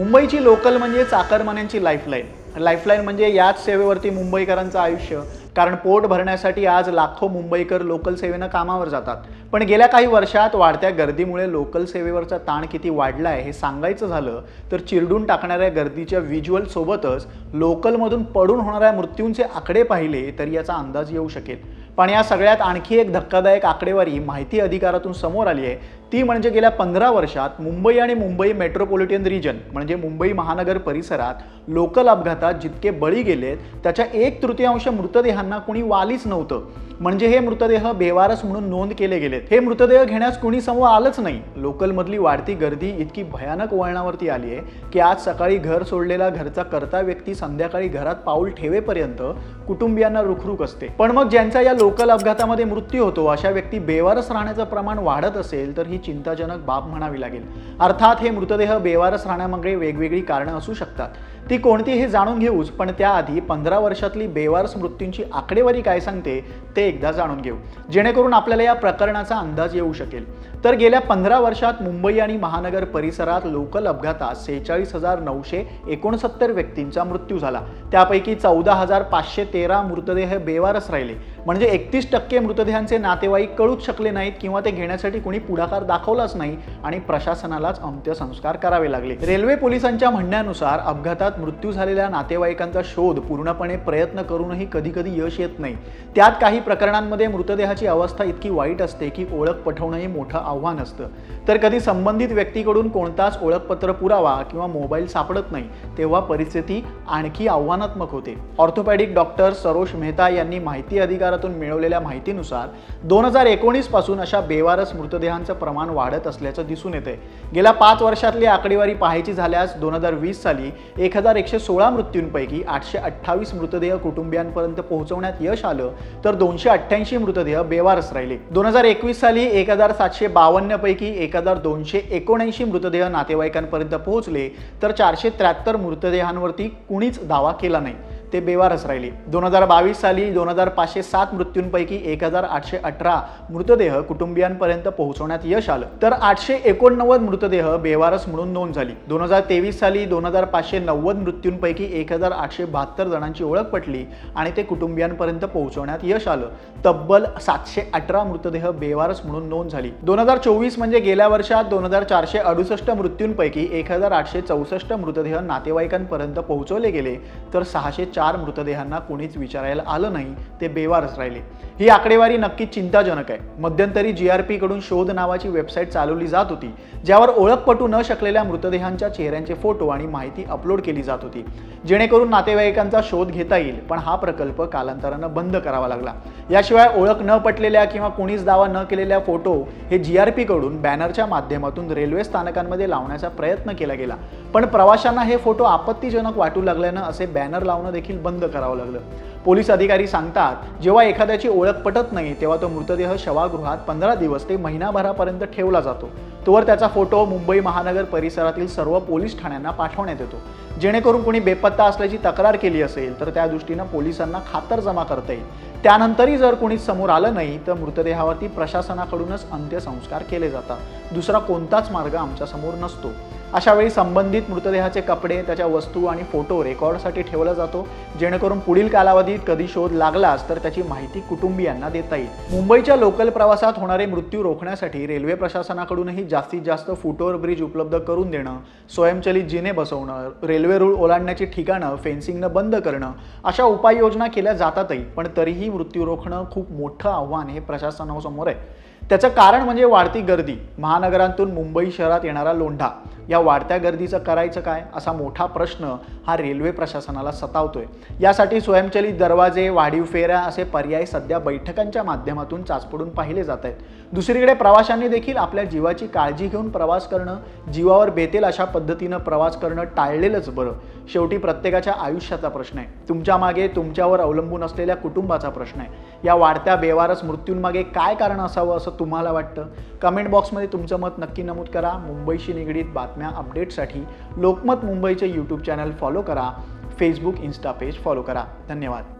मुंबईची लोकल म्हणजे चाकरमान्यांची lifeline lifeline म्हणजे याच सेवेवरती मुंबईकरांचं आयुष्य. कारण पोट भरण्यासाठी आज लाखो मुंबईकर लोकल सेवेनं कामावर जातात. पण गेल्या काही वर्षात वाढत्या गर्दीमुळे लोकल सेवेवरचा ताण किती वाढला आहे हे सांगायचं झालं तर चिरडून टाकणाऱ्या गर्दीच्या व्हिज्युअल सोबतच लोकलमधून पडून होणाऱ्या मृत्यूंचे आकडे पाहिले तर याचा अंदाज येऊ शकेल. पण या सगळ्यात आणखी एक धक्कादायक आकडेवारी माहिती अधिकारातून समोर आली आहे. ती म्हणजे गेल्या पंधरा वर्षात मुंबई आणि मुंबई मेट्रोपॉलिटन रिजन म्हणजे मुंबई महानगर परिसरात लोकल अपघातात जितके बळी गेलेत त्याच्या एक तृतीयांश मृतदेहांना कुणी वालीच नव्हतं. म्हणजे हे मृतदेह बेवारस म्हणून नोंद केले गेलेत. हे मृतदेह घेण्यास कुणी समोर आलंच नाही. लोकलमधली वाढती गर्दी इतकी भयानक वळणावरती आली आहे की आज सकाळी घर सोडलेला घरचा करता व्यक्ती संध्याकाळी घरात पाऊल ठेवेपर्यंत कुटुंबियांना रुखरुख असते. पण मग ज्यांचा या लोकल अपघातामध्ये मृत्यू होतो अशा व्यक्ती बेवारस राहण्याचं प्रमाण वाढत असेल तर ही चिंताजनक बाब म्हणावी लागेल. अर्थात हे मृतदेह बेवारस राहण्यामागे वेगवेगळी कारणं असू शकतात. ती कोणती हे जाणून घेऊच पण त्याआधी पंधरा वर्षातली बेवारस मृत्यूंची आकडेवारी काय सांगते ते एकदा जाणून घेऊ. जेणेकरून आपल्याला या प्रकरणाचा अंदाज येऊ शकेल. तर गेल्या पंधरा वर्षात मुंबई आणि महानगर परिसरात लोकल अपघातात सेहेचाळीस हजार नऊशे एकोणसत्तर व्यक्तींचा मृत्यू झाला. त्यापैकी चौदा हजार पाचशे तेरा मृतदेह बेवारस राहिले. म्हणजे एकतीस टक्के मृतदेहांचे नातेवाईक कळूच शकले नाहीत किंवा ते घेण्यासाठी कुणी पुढाकार दाखवलाच नाही आणि प्रशासनालाच अंत्यसंस्कार करावे लागले. रेल्वे पोलिसांच्या म्हणण्यानुसार अपघातात मृत्यू झालेल्या नातेवाईकांचा शोध पूर्णपणे प्रयत्न करूनही कधी कधी यश येत नाही. त्यात काही प्रकरणांमध्ये मृतदेहाची अवस्था इतकी वाईट असते की ओळख पठवणंही हे मोठं आव्हान असतं. तर कधी संबंधित व्यक्तीकडून कोणताच ओळखपत्र पुरावा किंवा मोबाईल सापडत नाही तेव्हा परिस्थिती आणखी आव्हानात्मक होते. ऑर्थोपॅडिक डॉक्टर सरोश मेहता यांनी माहिती अधिकारातून मिळवलेल्या माहितीनुसार दोन हजार एकोणीसपासून अशा बेवारस मृतदेहांचं प्रमाण वाढत असल्याचं दिसून येते गेल्या पाच वर्षातली आकडेवारी पाहायची झाल्यास दोन हजार वीस साली एक हजार एकशे सोळा मृत्यूंपैकी आठशे अठ्ठावीस मृतदेह कुटुंबियांपर्यंत पोहोचवण्यात यश आलं तर दोनशे अठ्ठ्याऐंशी मृतदेह बेवारस राहिले. दोन हजार एकवीस साली एक हजार सातशे बावन्न पैकी एक हजार दोनशे एकोणऐंशी मृतदेह नातेवाईकांपर्यंत पोहोचले तर चारशे त्र्याहत्तर मृतदेहांवरती कुणीच दावा केला नाही. ते बेवारस राहिले. दोन हजार बावीस साली दोन हजार पाचशे सात मृत्यूंपैकी एक हजार आठशे अठरा मृतदेह कुटुंबियांपर्यंत पोहोचवण्यात यश आलं. तर आठशे एकोणनव्वद मृतदेह बेवारस म्हणून नोंद झाली. दोन हजार तेवीस साली दोन हजार पाचशे नव्वद मृत्यूंपैकी एक हजार आठशे बहात्तर जणांची ओळख पटली आणि ते कुटुंबियांपर्यंत पोहोचवण्यात यश आलं. तब्बल सातशे अठरा मृतदेह बेवारस म्हणून नोंद झाली. दोन हजार चोवीस म्हणजे गेल्या वर्षात दोन हजार चारशे अडुसष्ट मृत्यूंपैकी एक हजार आठशे चौसष्ट मृतदेह नातेवाईकांपर्यंत पोहोचवले गेले. तर सहाशे चार मृतदेहांना कोणीच विचारायला आलं नाही ते बेवारच राहिले. ही आकडेवारी नक्कीच चिंताजनक आहे. मध्यंतरी जी आर पीकडून शोध नावाची वेबसाईट चालवली जात होती ज्यावर ओळख पटू न शकलेल्या मृतदेहांच्या चेहऱ्यांचे फोटो आणि माहिती अपलोड केली जात होती. जेणेकरून नातेवाईकांचा शोध घेता येईल पण हा प्रकल्प कालांतरानं बंद करावा लागला. याशिवाय ओळख न पटलेल्या किंवा कोणीच दावा न केलेल्या फोटो हे जी आर पीकडून बॅनरच्या माध्यमातून रेल्वे स्थानकांमध्ये लावण्याचा प्रयत्न केला गेला. पण प्रवाशांना हे फोटो आपत्तीजनक वाटू लागल्यानं असे बॅनर लावणं देखील बंद करावं लागलं. पोलीस अधिकारी सांगतात जेव्हा एखाद्याची ओळख पटत नाही तेव्हा तो मृतदेह शवागृहात पंधरा दिवस ते महिनाभरापर्यंत ठेवला जातो. तोवर त्याचा फोटो मुंबई महानगर परिसरातील सर्व पोलीस ठाण्यांना पाठवण्यात येतो. जेणेकरून कोणी बेपत्ता असल्याची तक्रार केली असेल तर त्या दृष्टीनं पोलिसांना खातर जमा करता येईल. त्यानंतरही जर कोणीच समोर आलं नाही तर मृतदेहावरती प्रशासनाकडूनच अंत्यसंस्कार केले जातात. दुसरा कोणताच मार्ग आमच्यासमोर नसतो. अशा वेळी संबंधित मृतदेहाचे कपडे त्याच्या वस्तू आणि फोटो रेकॉर्डसाठी ठेवला जातो. जेणेकरून पुढील कालावधीत कधी शोध लागलाच तर त्याची माहिती कुटुंबियांना देता येईल. मुंबईच्या लोकल प्रवासात होणारे मृत्यू रोखण्यासाठी रेल्वे प्रशासनाकडूनही जास्तीत जास्त फुटओव्हर ब्रिज उपलब्ध करून देणं स्वयंचलित जिने बसवणं रेल्वे रेल्वे रूळ ओलांडण्याची ठिकाणं फेन्सिंगनं बंद करणं अशा उपाययोजना केल्या जातातही पण तरीही मृत्यू रोखणं खूप मोठं आव्हान हे प्रशासनासमोर आहे. त्याचं कारण म्हणजे वाढती गर्दी. महानगरांतून मुंबई शहरात येणारा लोंढा. या वाढत्या गर्दीचं करायचं काय? असा मोठा प्रश्न हा रेल्वे प्रशासनाला सतावतोय. यासाठी स्वयंचलित दरवाजे वाढीव फेऱ्या असे पर्याय सध्या बैठकांच्या माध्यमातून चाचपडून पाहिले जात आहेत. दुसरीकडे प्रवाशांनी देखील आपल्या जीवाची काळजी घेऊन प्रवास करणं जीवावर बेतेल अशा पद्धतीनं प्रवास करणं टाळलेलंच बरं. शेवटी प्रत्येकाच्या आयुष्याचा प्रश्न आहे. तुमच्या मागे तुमच्यावर अवलंबून असलेल्या कुटुंबाचा प्रश्न आहे. या वाढत्या बेवारस मृत्यूंमागे काय कारण असावं असं तुम्हाला वाटतं? कमेंट बॉक्समध्ये तुमचं मत नक्की नमूद करा. मुंबईशी निगडीत बातम्या अपडेटसाठी लोकमत मुंबईचे यूट्यूब चॅनल फॉलो करा. फेसबुक इन्स्टा पेज फॉलो करा. धन्यवाद.